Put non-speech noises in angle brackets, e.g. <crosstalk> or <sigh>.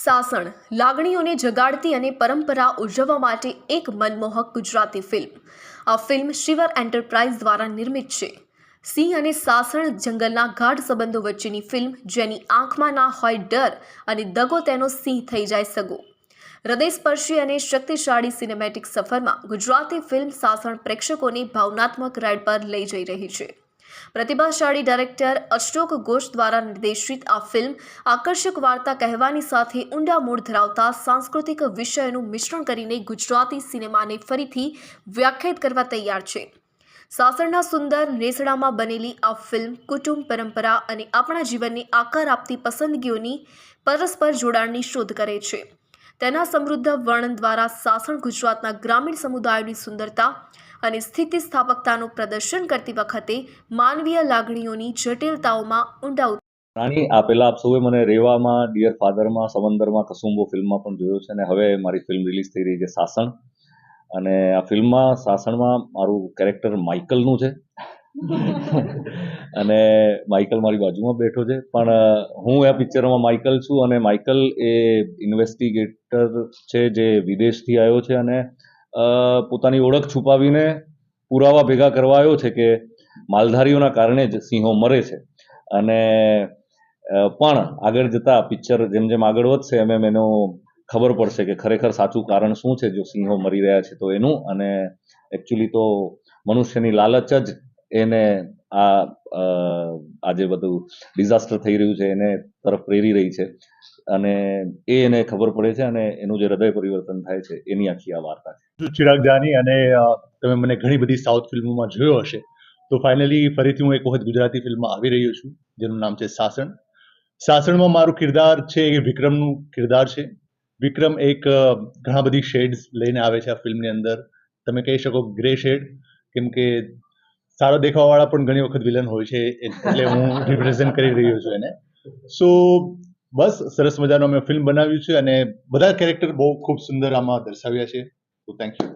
સાસણ, લાગણીઓને જગાડતી અને પરંપરા ઉજવવા માટે એક મનમોહક ગુજરાતી ફિલ્મ. આ ફિલ્મ શિવર એન્ટરપ્રાઇઝ દ્વારા નિર્મિત છે. સિંહ અને સાસણ જંગલના ગાઢ સંબંધો વચ્ચેની ફિલ્મ જેની આંખમાં ના હોય ડર અને દગો તેનો સિંહ થઈ જાય સગો. હૃદયસ્પર્શી અને શક્તિશાળી સિનેમેટિક સફરમાં ગુજરાતી ફિલ્મ સાસણ પ્રેક્ષકોને ભાવનાત્મક રાઇડ પર લઈ જઈ રહી છે. પ્રતિભાશાળી ડાયરેક્ટર અશોક ઘોષ દ્વારા નિર્દેશિત આ ફિલ્મ આકર્ષક વાર્તા કહેવાની સાથે ઊંડા મૂળ ધરાવતા સાંસ્કૃતિક વિષયોનું મિશ્રણ કરીને ગુજરાતી સિનેમાને ફરીથી વ્યાખ્યાયિત કરવા તૈયાર છે. સાસરના સુંદર નેસડામાં બનેલી આ ફિલ્મ કુટુંબ, પરંપરા અને આપણા જીવનને આકાર આપતી પસંદગીઓની પરસ્પર જોડાણની શોધ કરે છે. તેના સમૃદ્ધ વર્ણન દ્વારા સાસણ ગુજરાતના ગ્રામીણ સમુદાયોની સુંદરતા અને સ્થિતિસ્થાપકતાનું પ્રદર્શન કરતી વખતે માનવીય લાગણીઓની જટિલતાઓમાં ઊંડા રાણી, આ પહેલા આપ સૌએ મને રેવામાં ડિયર ફાધરમાં સમંદરમાં, કસુંબો ફિલ્મમાં પણ જોયો છે અને હવે મારી ફિલ્મ રિલીઝ થઈ રહી છે સાસણ. અને આ ફિલ્મમાં, સાસણમાં મારું કેરેક્ટર માઇકલનું છે. <laughs> અને માઇકલ મારી બાજુમાં બેઠો છે. પણ હું આ પિક્ચરમાં માઇકલ છું અને માઇકલ એ ઇન્વેસ્ટિગેટર છે જે વિદેશથી આવ્યો છે અને પોતાની ઓળખ છુપાવીને પુરાવા ભેગા કરવા આવ્યો છે કે માલધારીઓના કારણે જ સિંહો મરે છે. અને પણ આગળ જતા પિક્ચર જેમ જેમ આગળ વધશે, એમ એમ એનો ખબર પડશે કે ખરેખર સાચું કારણ શું છે જો સિંહો મરી રહ્યા છે તો એનું. અને એકચ્યુઅલી તો મનુષ્યની લાલચ જ એને આ આ જે બધું ડિઝાસ્ટર થઈ રહ્યું છે, એને તરફ પ્રેરી રહી છે. અને એ એને ખબર પડે છે અને એનું જે હૃદય પરિવર્તન થાય છે, એની આખી આ વાર્તા છે. ચિરાગ જાની અને તમે મને ઘણી બધી સાઉથ ફિલ્મોમાં જોયો હશે, તો ફાઇનલી ફરીથી હું એક વખત ગુજરાતી ફિલ્મમાં આવી રહ્યો છું, જેનું નામ છે સાસણ. સાસણમાં મારું કિરદાર છે એ વિક્રમનું કિરદાર છે. વિક્રમ એક ઘણા બધી શેડ્સ લઈને આવે છે આ ફિલ્મની અંદર. તમે કહી શકો ગ્રે શેડ, કેમ કે સારા દેખાવાવાળા પણ ઘણી વખત વિલન હોય છે, એટલે હું રિપ્રેઝેન્ટ કરી રહ્યો છું એને. સો બસ, સરસ મજાનો અમે ફિલ્મ બનાવ્યું છે અને બધા કેરેક્ટર બહુ ખૂબ સુંદર આમાં દર્શાવ્યા છે. તો થેન્ક યુ